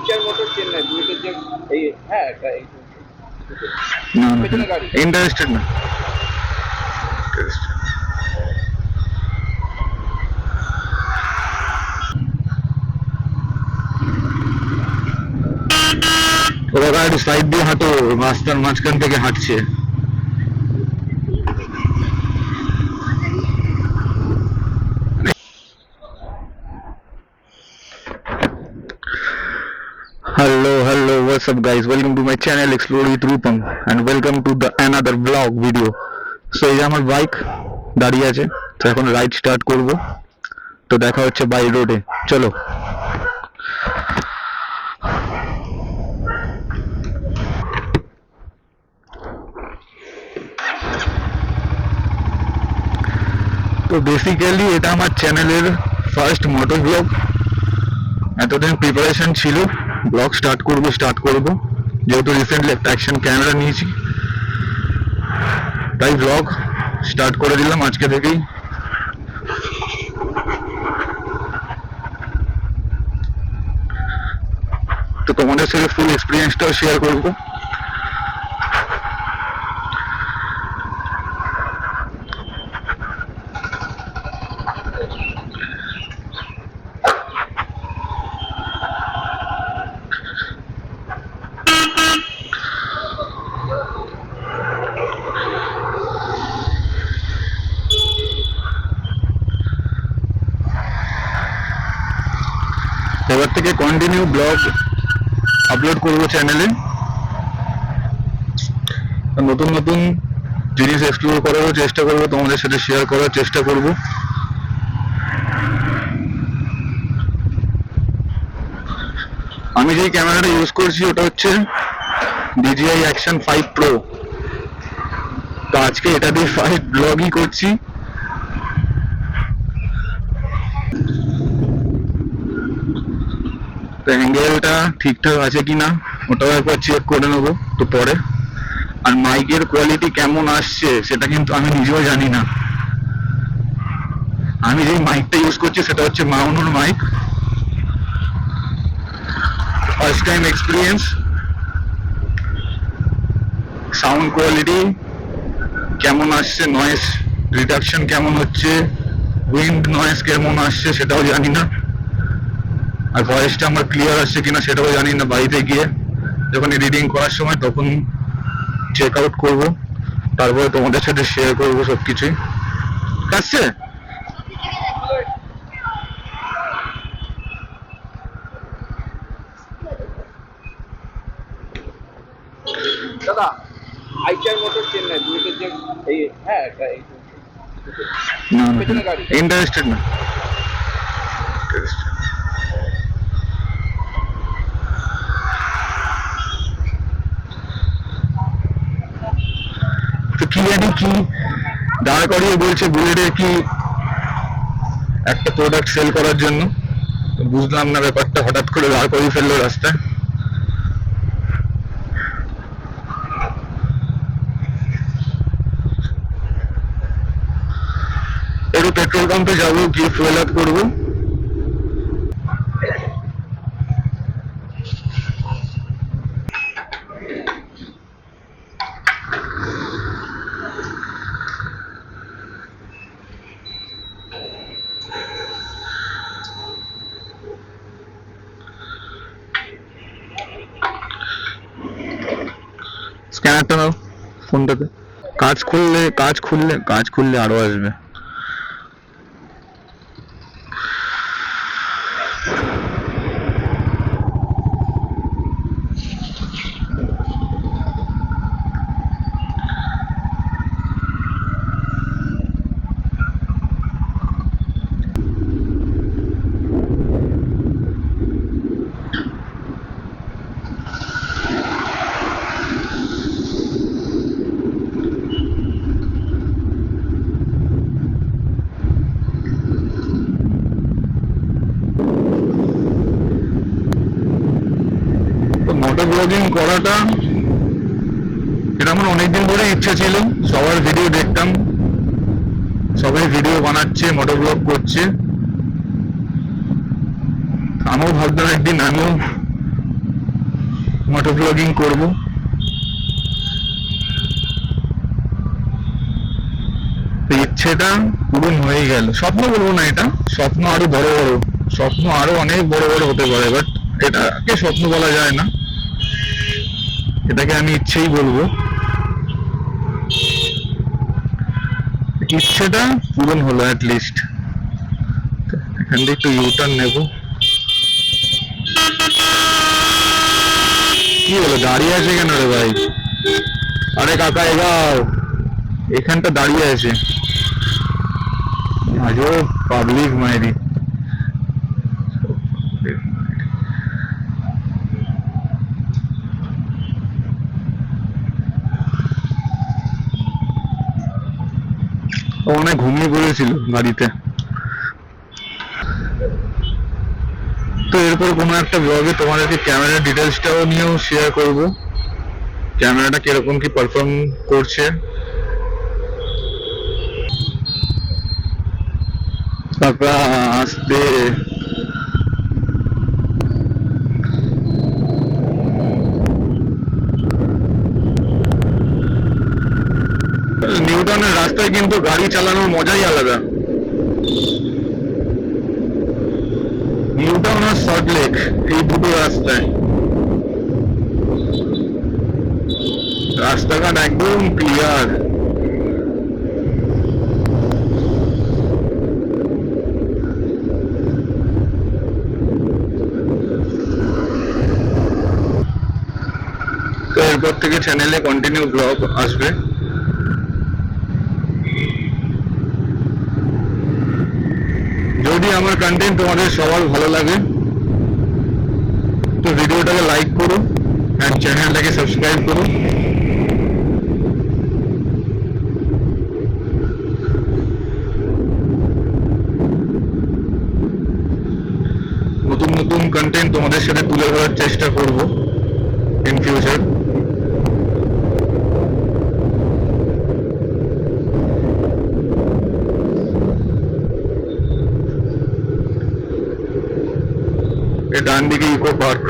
Eicher motor Chennai দুইটা যে এই হ্যাঁ এটা এই না না ইন্টারেস্টেড না। ওরা গাড়ি সাইড দিয়ে হাঁটো রাস্তার মাঝখান থেকে হাঁটছে। What's up, guys? Welcome to my channel, Explore with Rupam, and welcome to the another vlog video. So, এই আমার বাইক দাঁড়িয়ে আছে, তো এখন রাইড স্টার্ট করব। তো দেখা হচ্ছে বাই রোডে চলো। তো বেসিক্যালি এটা আমার চ্যানেলের ফার্স্ট মোটর ব্লগ এতদিন প্রিপারেশন ছিল। ব্লগ স্টার্ট করব স্টার্ট করব। যেহেতু রিসেন্টলি একটা অ্যাকশন ক্যামেরা নিয়েছি। তাই ব্লগ স্টার্ট করে দিলাম আজকে থেকেই। তো তোমাদের সাথে ফুল এক্সপিরিয়েন্সটাও শেয়ার করব। এবার থেকে কন্টিনিউ ব্লগ আপলোড করব চ্যানেলে নতুন নতুন জিনিস এক্সপ্লোর করারও চেষ্টা করব, তোমাদের সাথে শেয়ার করার চেষ্টা করব। আমি যেই ক্যামেরাটা ইউজ করছি, ওটা হচ্ছে DJI অ্যাকশন ফাইভ প্রো তো আজকে এটা দিয়ে ফাইভ ব্লগই করছি। তো অ্যাঙ্গেলটা ঠিকঠাক আছে কিনা, ওটাও একবার চেক করে নেব তো পরে। আর মাইকের কোয়ালিটি কেমন আসছে, সেটা কিন্তু আমি নিজেও জানি না। আমি যে মাইকটা ইউজ করছি, সেটা হচ্ছে মাউনুর mic first time experience sound quality কেমন আসছে নয়েস রিডাকশন কেমন হচ্ছে উইন্ড নয়েস কেমন আসছে, সেটাও জানি না। আর ভয়েসটা আমার ক্লিয়ার আসছে কিনা সেটাও জানি না বাড়িতে গিয়ে। যখন এডিটিং করার সময় তখন চেক আউট করব। তারপরে তোমাদের সাথে শেয়ার করব সব কিছুই আসছে দাদা আইচার মোটর চেন্নাই যে এই হ্যাঁ ইন্টারেস্টেড না কি জানি কি? দাঁড় করিয়ে বলছে বুলেটের কি একটা প্রোডাক্ট সেল করার জন্য। বুঝলাম না ব্যাপারটা, হঠাৎ করে দাঁড় করিয়ে ফেলল রাস্তায়। একটু পেট্রোল পাম্পে যাব, গিয়ে ফুয়েল আপ করব। স্ক্যানারটা নাও ফোনটাতে কাজ খুললে কাজ খুললে কাজ খুললে আরো আসবে ব্লগিং করাটা, এটা আমার অনেকদিন ধরে ইচ্ছা ছিল, সবার ভিডিও দেখতাম, সবাই ভিডিও বানাচ্ছে মোটর ব্লগ করছে। আমিও ভাবতাম একদিন আমিও মোটর ব্লগিং করব ইচ্ছেটা পূরণ হয়ে গেল। স্বপ্ন বলব না এটা, স্বপ্ন আরও বড় বড়, স্বপ্ন আরও অনেক বড় বড় হতে পারে বাট এটাকে স্বপ্ন বলা যায় না। এটাকে আমি ইচ্ছেই বলব। ইচ্ছেটা পূরণ হলো অ্যাট লিস্ট এখান থেকে একটু ইউটার্ন নেব। কি হলো, দাঁড়িয়ে আছে কেন রে ভাই? আরে কাকা, এগাও। এখানটা দাঁড়িয়ে আছে। আজও পাবলিক মায়েরি ও মনে ঘুমিয়ে পড়েছিল গাড়িতে। তো এরপর কোনো একটা ব্লগে তোমাদেরকে ক্যামেরা ডিটেলসটাও নিয়েও শেয়ার করব। ক্যামেরাটা কীরকম কি পারফর্ম করছে? তারপর আসতে রাস্তায় কিন্তু গাড়ি চালানোর মজাই আলাদা। নিউটাউন আর সল্ট লেক এই দুটো রাস্তায়। রাস্তাঘাট একদম ক্লিয়ার এরপর থেকে চ্যানেলে কন্টিনিউ ব্লগ আসবে যদি আমার কন্টেন্ট তোমাদের সবার ভালো লাগে, তো ভিডিওটাকে লাইক করো অ্যান্ড চ্যানেলটাকে সাবস্ক্রাইব করো। নতুন নতুন কন্টেন্ট তোমাদের সাথে তুলে ধরার চেষ্টা করব ইন ফিউচার এ ডান দিকে ইকো পার্ক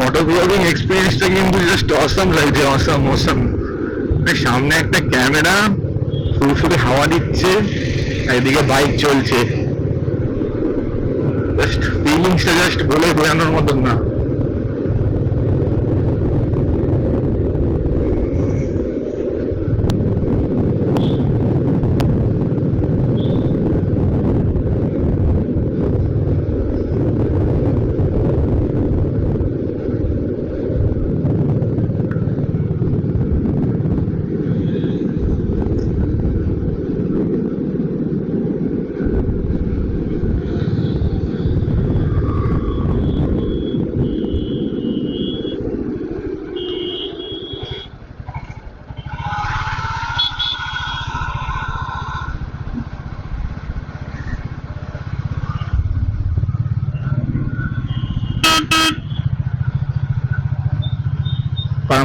মোটর ব্লগিং এক্সপিরিয়েন্সটা কিন্তু জাস্ট অসাম লাগছে অসাম অসাম সামনে একটা ক্যামেরা ফুরফুরে হাওয়া দিচ্ছে এদিকে বাইক চলছে। জাস্ট ফিলিংসটা জাস্ট বলে বোঝানোর মতন না।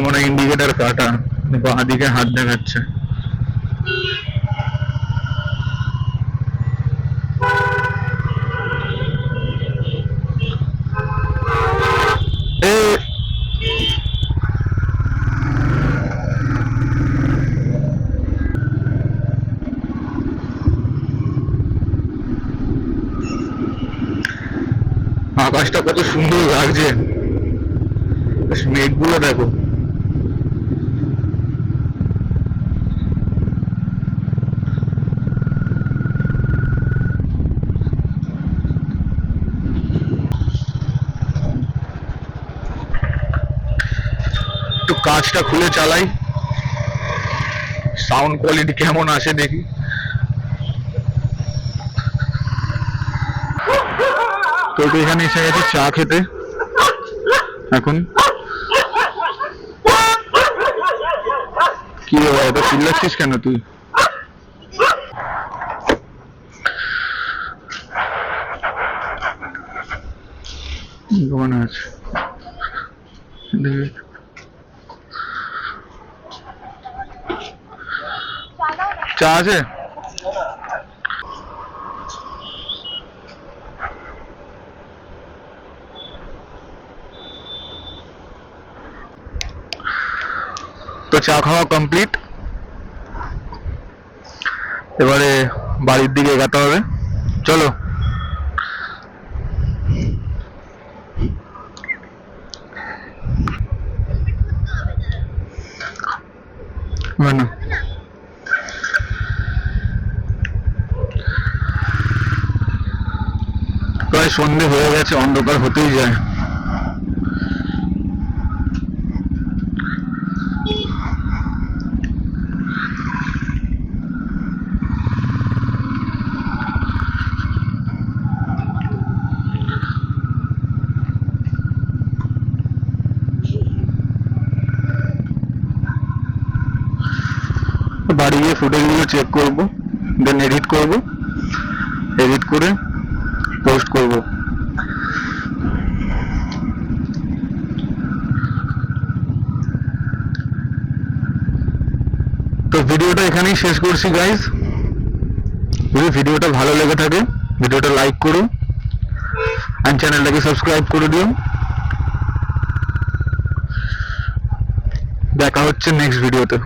মনে ইন্ডিকেটার কাটা। বাঁ দিকে হাত দেখাচ্ছে। আকাশটা কত সুন্দর লাগছে। মেঘগুলো দেখো। একটু কাঁচটা খুলে চালাই। সাউন্ড কোয়ালিটি কেমন আসে দেখি। তো এখানে এসে গেছি চা খেতে। এখন। কি এত চিল্লাচ্ছিস কেন তুই? দোকানে আছে। চা আছে? তো চা খাওয়া কমপ্লিট এবারে বাড়ির দিকে এগাতে হবে। চলো মানে প্রায় সন্ধে হয়ে গেছে, অন্ধকার হতেই যায়। বাড়ি গিয়ে ফুটেজগুলো চেক করব দেন এডিট করব। এডিট করে পোস্ট করব। তো ভিডিওটা এখানেই শেষ করছি গাইজ যদি ভিডিওটা ভালো লেগে থাকে, ভিডিওটা লাইক করো আর চ্যানেলটাকে সাবস্ক্রাইব করে দিও দেখা হচ্ছে নেক্সট ভিডিওতে